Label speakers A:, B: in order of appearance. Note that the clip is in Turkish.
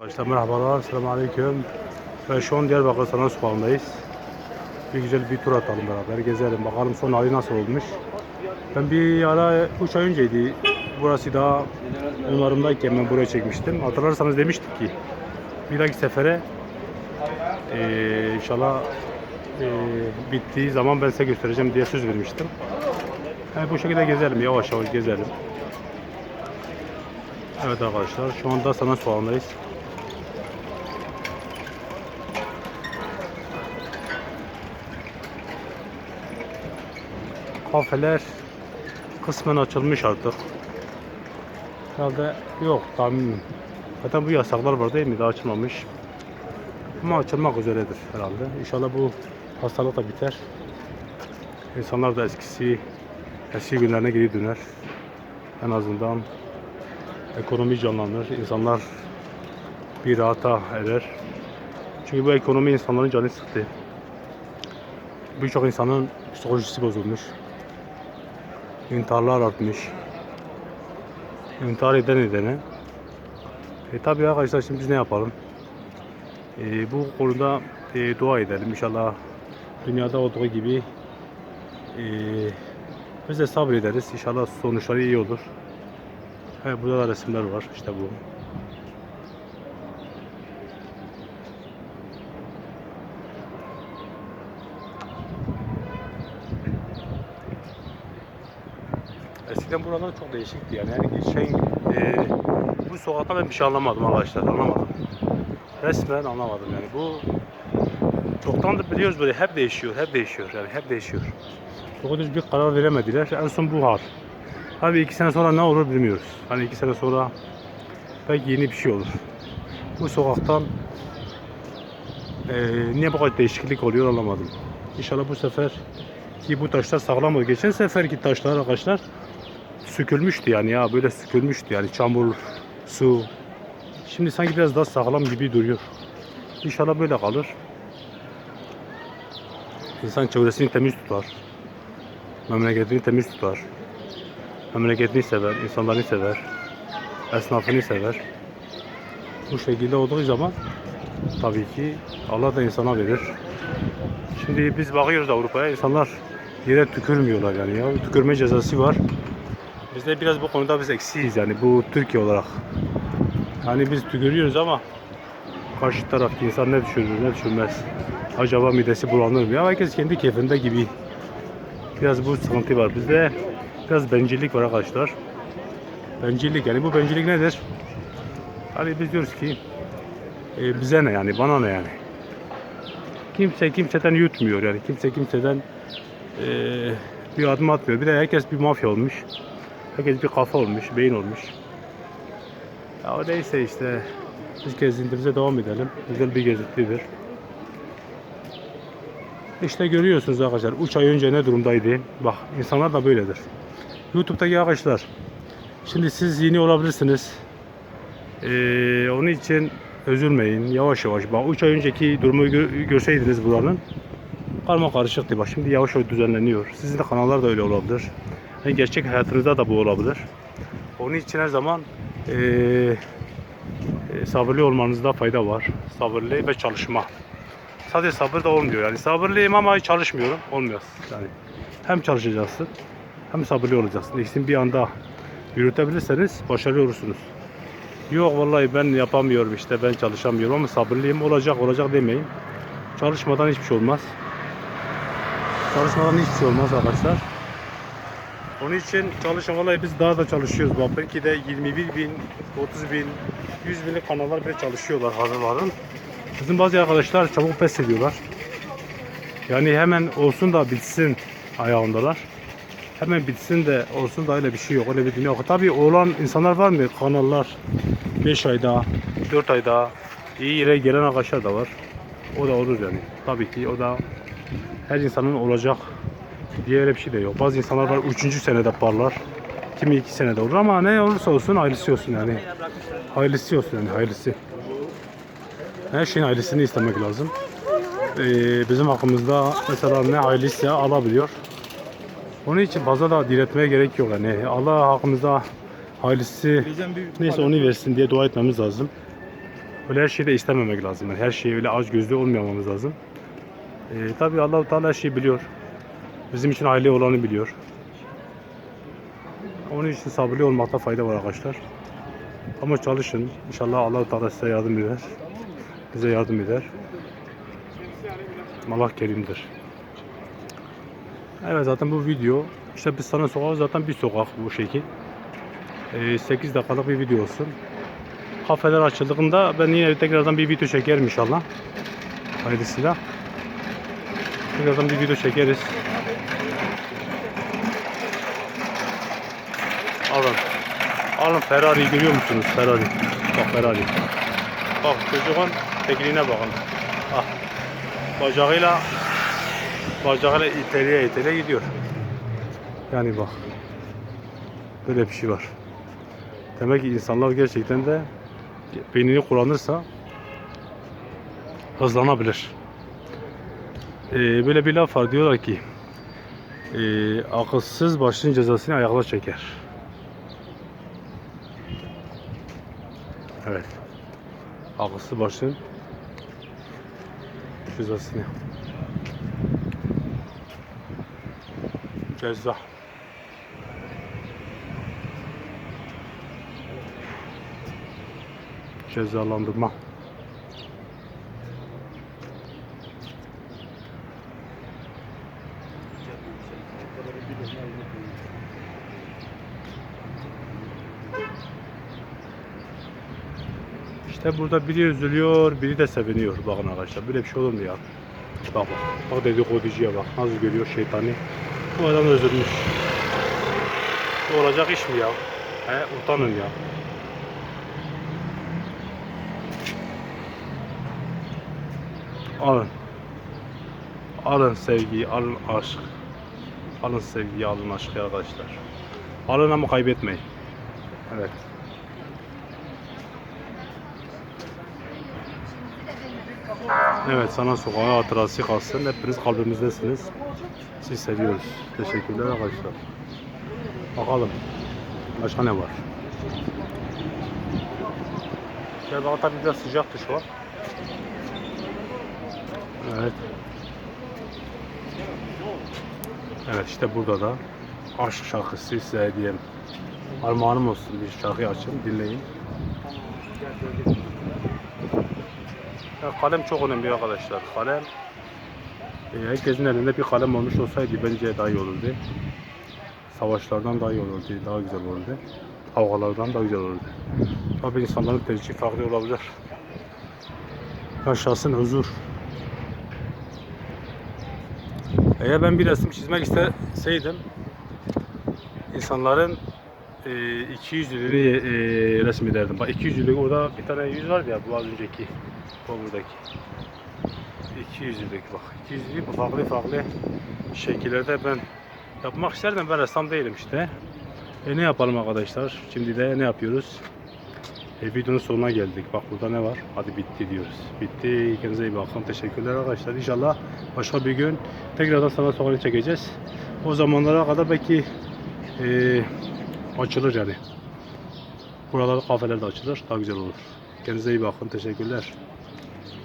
A: Arkadaşlar merhabalar, selamun aleyküm. Ben şu an Diyarbakır Sanat Sokağı'ndayız. Bir güzel bir tur atalım beraber, gezelim. Bakalım son hali nasıl olmuş. Ben bir ara 3 ay önceydi. Burası daha onlarımdayken ben buraya çekmiştim. Hatırlarsanız demiştik ki bir dahaki sefere eee inşallah eee, bittiği zaman ben size göstereceğim diye söz vermiştim. Yani bu şekilde gezelim, yavaş yavaş gezelim. Evet arkadaşlar, şu anda Sanat Sokağı'ndayız. Kafeler kısmen açılmış artık. Herhalde yok tahminim. Zaten bu yasaklar var değil mi? Daha açılmamış. Ama açılmak üzeredir herhalde. İnşallah bu hastalık da biter. İnsanlar da eskisi eski günlerine geri döner. En azından ekonomi canlanır. İnsanlar bir rahata erer. Çünkü bu ekonomi insanların canını sıktı. Birçok insanın psikolojisi bozulmuş. İntiharlar artmış. İntihar eden edene. E tabi arkadaşlar şimdi biz ne yapalım? E, bu konuda e, dua edelim. İnşallah dünyada olduğu gibi e, biz de sabrederiz. İnşallah sonuçları iyi olur. Evet, burada da resimler var. İşte bu. Eskiden buralar çok değişikti yani. yani şey, e, bu sokakta ben bir şey anlamadım arkadaşlar, anlamadım. Resmen anlamadım yani. Bu çoktandır biliyoruz böyle hep değişiyor, hep değişiyor yani hep değişiyor. Çok düz bir karar veremediler. En son bu hal. Tabii iki sene sonra ne olur bilmiyoruz. Hani iki sene sonra belki yeni bir şey olur. Bu sokaktan e, niye bu kadar değişiklik oluyor anlamadım. İnşallah bu sefer ki bu taşlar sağlam olur. Geçen seferki taşlar arkadaşlar sökülmüştü yani ya böyle sökülmüştü yani çamur, su. Şimdi sanki biraz daha sağlam gibi duruyor. İnşallah böyle kalır. İnsan çevresini temiz tutar. Memleketini temiz tutar. Memleketini sever, insanlarını sever. Esnafını sever. Bu şekilde olduğu zaman tabii ki Allah da insana verir. Şimdi biz bakıyoruz Avrupa'ya insanlar yere tükürmüyorlar yani ya. Tükürme cezası var. Bizde biraz bu konuda biz eksiyiz yani bu Türkiye olarak. Yani biz tükürüyoruz ama karşı taraftaki insan ne düşünür ne düşünmez. Acaba midesi bulanır mı? Ya herkes kendi keyfinde gibi. Biraz bu sıkıntı var. Bizde biraz bencillik var arkadaşlar. Bencillik yani bu bencillik nedir? Hani biz diyoruz ki e, bize ne yani bana ne yani. Kimse kimseden yutmuyor yani kimse kimseden e, bir adım atmıyor. Bir de herkes bir mafya olmuş. Herkes bir kafa olmuş, beyin olmuş. Ya o neyse işte biz gezintimize devam edelim. Güzel bir gezintidir. İşte görüyorsunuz arkadaşlar 3 ay önce ne durumdaydı. Bak insanlar da böyledir. YouTube'daki arkadaşlar şimdi siz yeni olabilirsiniz. Ee, onun için üzülmeyin. Yavaş yavaş. Bak 3 ay önceki durumu gö- görseydiniz buranın karma karışıktı. Bak şimdi yavaş yavaş düzenleniyor. Sizin de kanallar da öyle olabilir. Gerçek hayatınızda da bu olabilir. Onun için her zaman eee e, sabırlı olmanızda fayda var. Sabırlı ve çalışma. Sadece sabır da olmuyor yani. Sabırlıyım ama çalışmıyorum. Olmuyor yani. Hem çalışacaksın hem sabırlı olacaksın. İkisini bir anda yürütebilirseniz başarılı olursunuz. Yok vallahi ben yapamıyorum işte ben çalışamıyorum ama sabırlıyım olacak olacak demeyin. Çalışmadan hiçbir şey olmaz. Çalışmadan hiçbir şey olmaz arkadaşlar. Onun için çalışan vallahi biz daha da çalışıyoruz. Bak belki de 21 bin, 30 bin, 100 binlik kanallar bile çalışıyorlar hazırların. Bizim bazı arkadaşlar çabuk pes ediyorlar. Yani hemen olsun da bitsin ayağındalar. Hemen bitsin de olsun da öyle bir şey yok. Öyle bir dünya yok. Tabii olan insanlar var mı? Kanallar 5 ayda, 4 ayda iyi yere gelen arkadaşlar da var. O da olur yani. Tabii ki o da her insanın olacak diye öyle bir şey de yok. Bazı insanlar var 3. senede parlar. Kimi 2 senede olur ama ne olursa olsun hayırlısı olsun yani. Hayırlısı olsun yani hayırlısı. Her şeyin hayırlısını istemek lazım. Ee, bizim hakkımızda mesela ne hayırlıysa alabiliyor. Onun için fazla da diretmeye gerek yok yani. Allah hakkımızda hayırlısı neyse onu versin diye dua etmemiz lazım. Öyle her şeyi de istememek lazım. Yani her şeyi öyle aç gözlü olmayamamız lazım. Ee, tabii Allah-u Teala her şeyi biliyor. Bizim için aile olanı biliyor. Onun için sabırlı olmakta fayda var arkadaşlar. Ama çalışın. İnşallah Allah-u Teala size yardım eder. Bize yardım eder. Allah kerimdir. Evet zaten bu video işte biz sana sokağı zaten bir sokak bu şekil. Ee, 8 dakikalık bir video olsun. Kafeler açıldığında ben yine tekrardan bir video çekerim inşallah. Hayırlısıyla. Tekrardan bir video çekeriz. Alın. Alın Ferrari görüyor musunuz? Ferrari. Bak Ferrari. Bak çocuğun tekniğine bakın. Ah. Bacağıyla bacağıyla iteliye iteliye gidiyor. Yani bak. Böyle bir şey var. Demek ki insanlar gerçekten de beynini kullanırsa hızlanabilir. Ee, böyle bir laf var diyorlar ki e, akılsız başın cezasını ayaklar çeker. Evet. Akılsız başın cezasını. Ceza. Cezalandırma. İşte burada biri üzülüyor, biri de seviniyor. Bakın arkadaşlar böyle bir şey olur mu ya? Bak bak. Bak dedikoducuya bak. Nasıl görüyor şeytani. Bu adam üzülmüş. Olacak iş mi ya? He, utanın ya. Alın. Alın sevgiyi, alın aşk. Alın sevgiyi, alın aşkı arkadaşlar. Alın ama kaybetmeyin. Evet. Evet sana sokağa hatırası kalsın. Hepiniz kalbimizdesiniz. Sizi seviyoruz. Teşekkürler arkadaşlar. Bakalım. Başka ne var? Bakalım tabii biraz sıcaktı şu an. Evet. Evet işte burada da aşk şarkısı size hediyem. Armağanım olsun bir şarkı açın dinleyin. Ya kalem çok önemli arkadaşlar. Kalem e, herkesin elinde bir kalem olmuş olsaydı bence daha iyi olurdu. Savaşlardan daha iyi olurdu, daha güzel olurdu. Kavgalardan daha güzel olurdu. Tabii insanların tercihi farklı olabilir. Yaşasın huzur. Eğer ben bir resim çizmek isteseydim insanların e, iki yüzlülüğünü e, resmederdim. Bak iki yüzlülük orada bir tane yüz var ya bu az önceki o buradaki. İki yüzlülük bak. İki yüzlülük farklı farklı şekillerde ben yapmak isterdim. Ben ressam değilim işte. E ne yapalım arkadaşlar? Şimdi de ne yapıyoruz? E, videonun sonuna geldik. Bak burada ne var? Hadi bitti diyoruz. Bitti. Kendinize iyi bakın. Teşekkürler arkadaşlar. İnşallah başka bir gün tekrardan sana sokağını çekeceğiz. O zamanlara kadar belki e, açılır yani. Buralarda kafeler de açılır. Daha güzel olur. Kendinize iyi bakın. Teşekkürler.